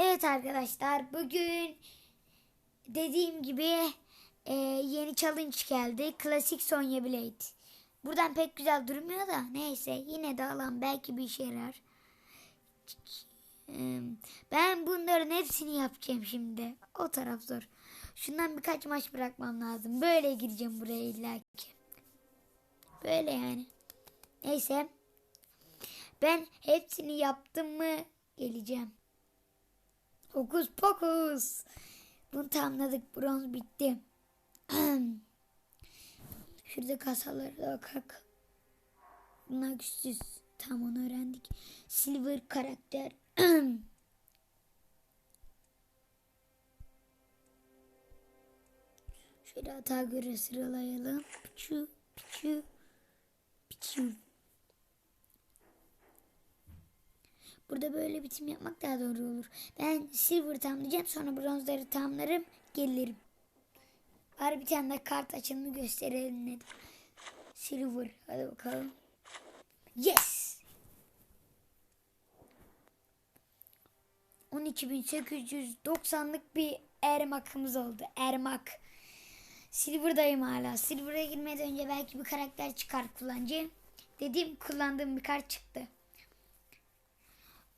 Evet arkadaşlar bugün dediğim gibi e, yeni challenge geldi. Klasik Sonya Blade. Buradan pek güzel durmuyor da neyse yine de alan belki bir işe yarar. Ben bunların hepsini yapacağım şimdi. O taraf zor. Şundan birkaç maç bırakmam lazım. Böyle gireceğim buraya illaki. Böyle yani. Neyse. Ben hepsini yaptım mı geleceğim. Hokus pokus. Bunu tamamladık. Bronz bitti. Şurada kasaları da bakak. Bunlar güçsüz. Tam onu öğrendik. Silver karakter. Şöyle hata göre sıralayalım. Piçu, piçu, piçu. Burada böyle bitim yapmak daha doğru olur. Ben silver tamamlayacağım sonra bronzları tamamlarım gelirim. Bari bir tane de kart açılımı gösterelim dedim. Silver hadi bakalım. Yes. 12.890'lık bir ermakımız oldu. Ermak. Silver'dayım hala. Silver'a girmeden önce belki bir karakter çıkar kullanacağım. Dediğim kullandığım bir kart çıktı.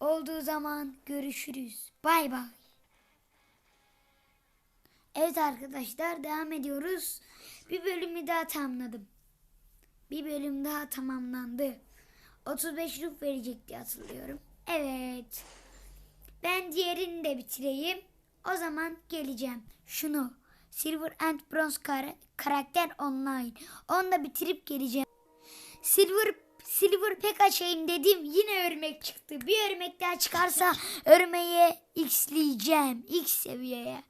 Olduğu zaman görüşürüz. Bay bay. Evet arkadaşlar devam ediyoruz. Bir bölümü daha tamamladım. Bir bölüm daha tamamlandı. 35 ruh verecek diye hatırlıyorum. Evet. Ben diğerini de bitireyim. O zaman geleceğim. Şunu. Silver and Bronze kar- karakter online. Onu da bitirip geleceğim. Silver Silver pek açayım dedim. Yine örmek çıktı. Bir örmek daha çıkarsa örmeyi x'leyeceğim. X seviyeye.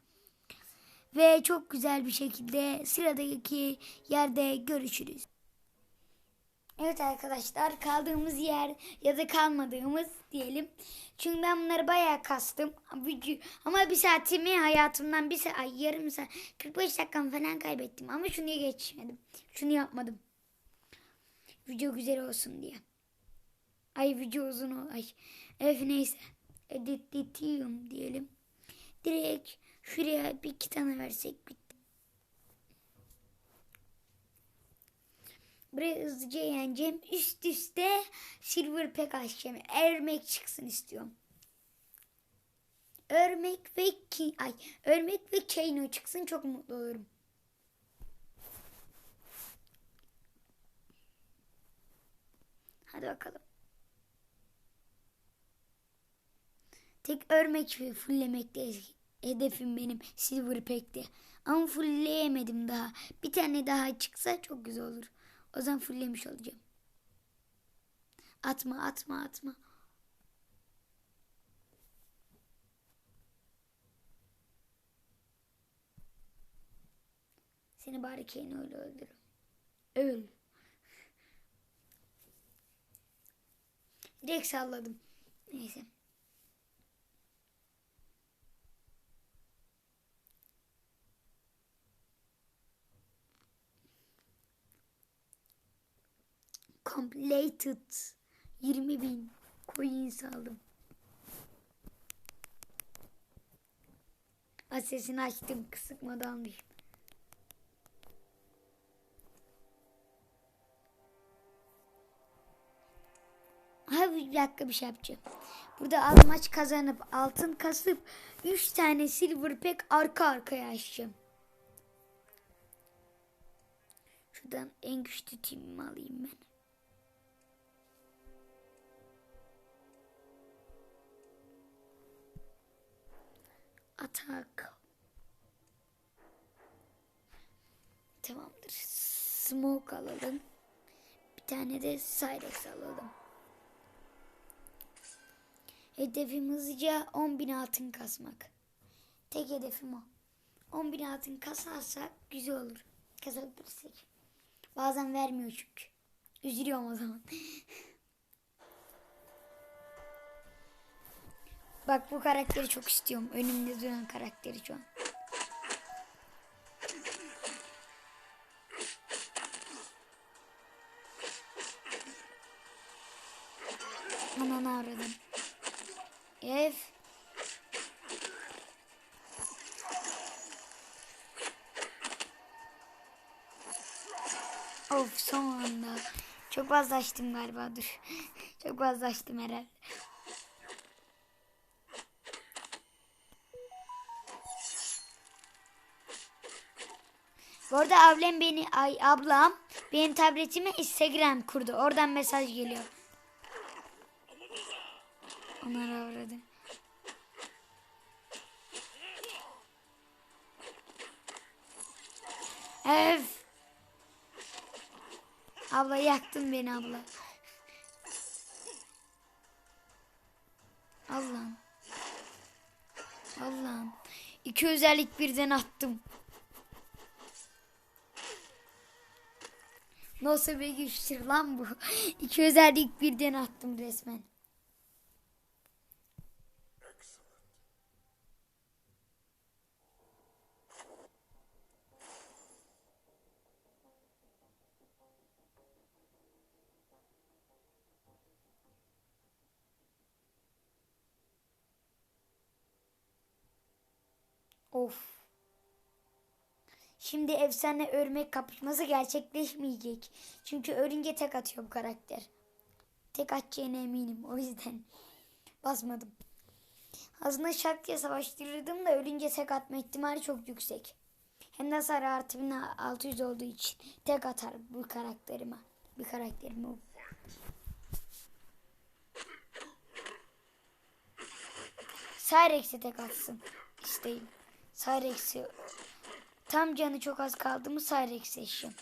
Ve çok güzel bir şekilde sıradaki yerde görüşürüz. Evet arkadaşlar kaldığımız yer ya da kalmadığımız diyelim. Çünkü ben bunları bayağı kastım. Ama bir saatimi hayatımdan bir saat, ay, yarım saat, 45 dakikam falan kaybettim. Ama şunu geçmedim. Şunu yapmadım. Video güzel olsun diye. Ay video uzun ol. Ay. Evet neyse. Editletiyorum diyelim. Direkt şuraya bir iki tane versek bitti. Buraya hızlıca yeneceğim. Üst üste silver pack açacağım. Örmek çıksın istiyorum. Örmek ve ki ay örmek ve Kano çıksın çok mutlu olurum. Hadi bakalım. Tek örmek ve fulllemekte hedefim benim Silver Pack'te. Ama fullleyemedim daha. Bir tane daha çıksa çok güzel olur. O zaman fulllemiş olacağım. Atma atma atma. Seni bari Kano ile öldürürüm. Öl. Direkt salladım. Neyse. Completed. 20 bin coins aldım. Sesini açtım. Kısık moda bir dakika bir şey yapacağım. Burada az maç kazanıp altın kasıp 3 tane silver pack arka arkaya açacağım. Şuradan en güçlü timimi alayım ben. Atak. Tamamdır. Smoke alalım. Bir tane de Cyrex alalım. Hedefim hızlıca 10.000 altın kasmak. Tek hedefim o. 10.000 altın kasarsak güzel olur. Kasabilirsek. Bazen vermiyor çünkü. Üzülüyorum o zaman. Bak bu karakteri çok istiyorum. Önümde duran karakteri şu an. Of son anda. Çok fazla açtım galiba dur. Çok fazla açtım herhalde. Bu arada ablam beni, ay ablam benim tabletime Instagram kurdu. Oradan mesaj geliyor. Onlara uğradım. Ev. Abla yaktın beni abla. Allah'ım. Allah'ım. İki özellik birden attım. Nasıl bir güçtür lan bu? İki özellik birden attım resmen. Of. Şimdi efsane örmek kapışması gerçekleşmeyecek. Çünkü örünce tek atıyor bu karakter. Tek atacağına eminim. O yüzden basmadım. Aslında şak diye savaştırırdım da ölünce tek atma ihtimali çok yüksek. Hem de hasar artı 1600 olduğu için tek atar bu karakterime. Bir karakterime. Cyrex'e tek atsın. İsteyim. Cyrex'i Tam canı çok az kaldı mı Cyrex seçeceğim.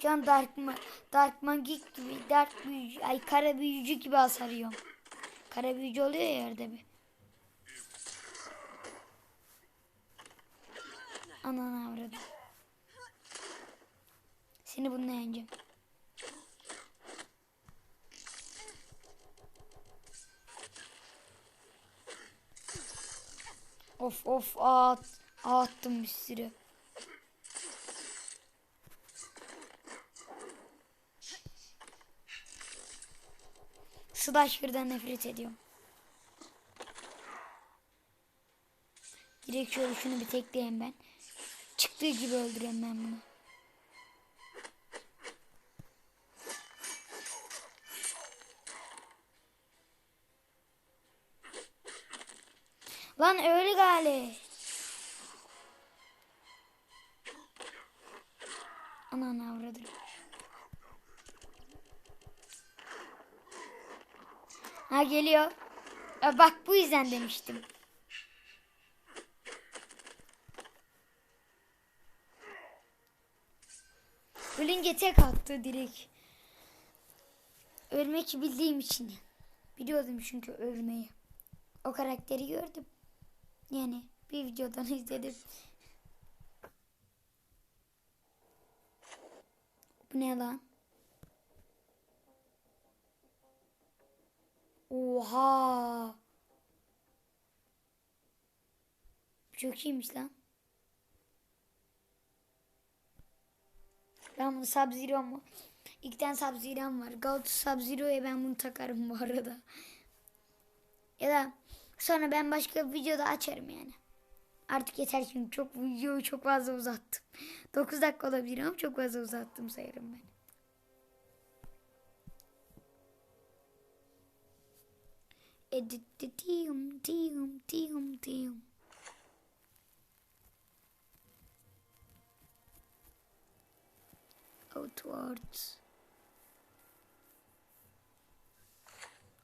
Can Dark, Ma Dark Magic gibi, Dark büyücü, ay kara büyücü gibi hasarıyorum. Kara büyücü oluyor ya yerde bir. Ananı avradım. Seni bununla yeneceğim. Of of at, attım bir sürü. Slasher'dan nefret ediyorum. Direkt şöyle şunu bir tekleyeyim ben. Çıktığı gibi öldüreyim ben bunu. Lan öyle gali. Ananı avradım. Ha geliyor. Bak bu yüzden demiştim. Ölünce tek attı direkt. Ölmek bildiğim için. Biliyordum çünkü ölmeyi. O karakteri gördüm. Yani bir videodan izledim. Bu ne lan? Oha. Çok iyiymiş lan. Ben bunu Sub-Zero mu? İlk tane Sub-Zero'm var. Gold Sub-Zero'ya ben bunu takarım bu arada. Ya da sonra ben başka bir videoda açarım yani. Artık yeter çünkü çok videoyu çok fazla uzattım. 9 dakika olabilir ama çok fazla uzattım sayarım ben. Edit diyum diyum diyum diyum. Outwards.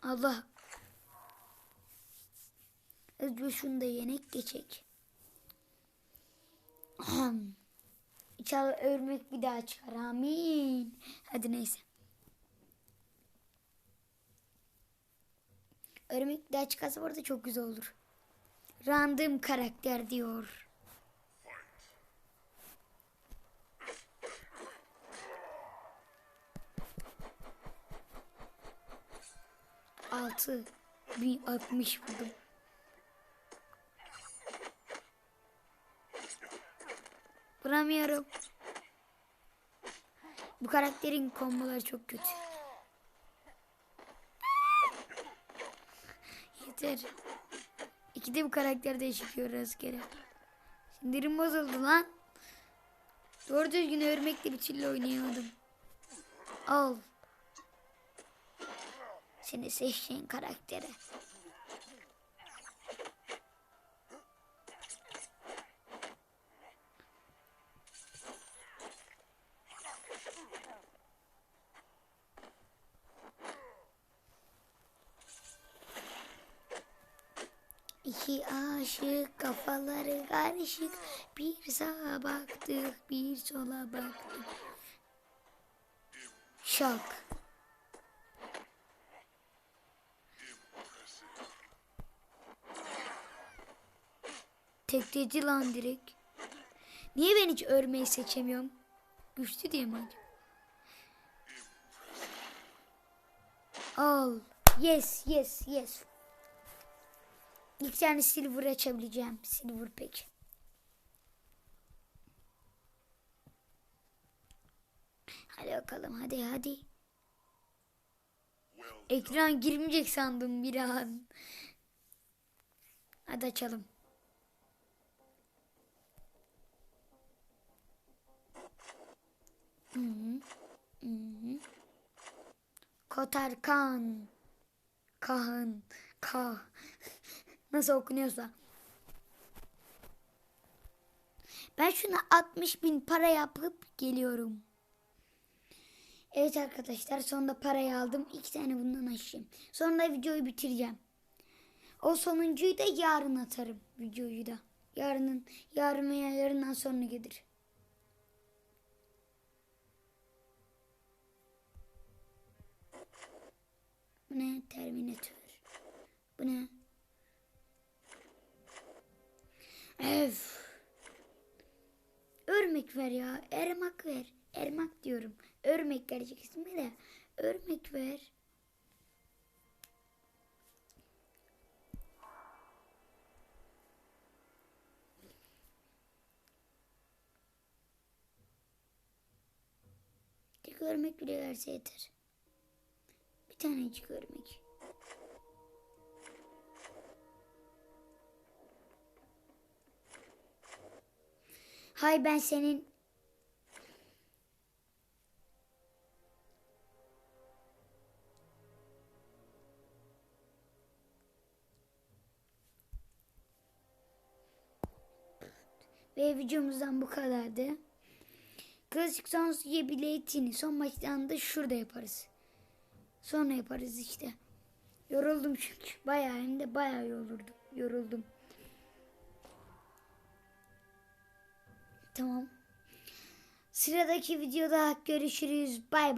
Allah. Özgür şunu da yenek geçek. İnşallah örmek bir daha çıkar. Amin. Hadi neyse. Örmek bir daha çıkarsa bu arada çok güzel olur. Random karakter diyor. 56 bir 60 buldum. Vuramıyorum. Bu karakterin komboları çok kötü. Yeter. İkide bu karakter değişiyor rastgele. Sindirim bozuldu lan. Doğru düzgün örmekle bir çille oynayamadım. Al. Seni seçtiğin karaktere. İki aşık kafaları karışık. Bir sağa baktık bir sola baktık. Şok Tekledi lan direkt Niye ben hiç örmeyi seçemiyorum? Güçlü diye mi acaba? Al. Yes, yes, yes. İlk tane silver açabileceğim. Silver pek. Hadi bakalım hadi hadi. Ekran girmeyecek sandım bir an. Hadi açalım. Hı -hı. Hı -hı. Kotarkan. Kahan. Ka. Nasıl okunuyorsa. Ben şuna 60 bin para yapıp geliyorum. Evet arkadaşlar sonunda parayı aldım. İki tane bundan açayım. Sonra videoyu bitireceğim. O sonuncuyu da yarın atarım. Videoyu da. Yarının, yarın veya yarından sonra gelir. Gerçek ismi de. Örmek ver. Tek örmek bile verse yeter. Bir tanecik örmek. Hay ben senin Ve videomuzdan bu kadardı. Klasik son biletini son maçtan da şurada yaparız. Sonra yaparız işte. Yoruldum çünkü. Bayağı hem de bayağı yoruldum. Yoruldum. Tamam. Sıradaki videoda görüşürüz. Bay bay.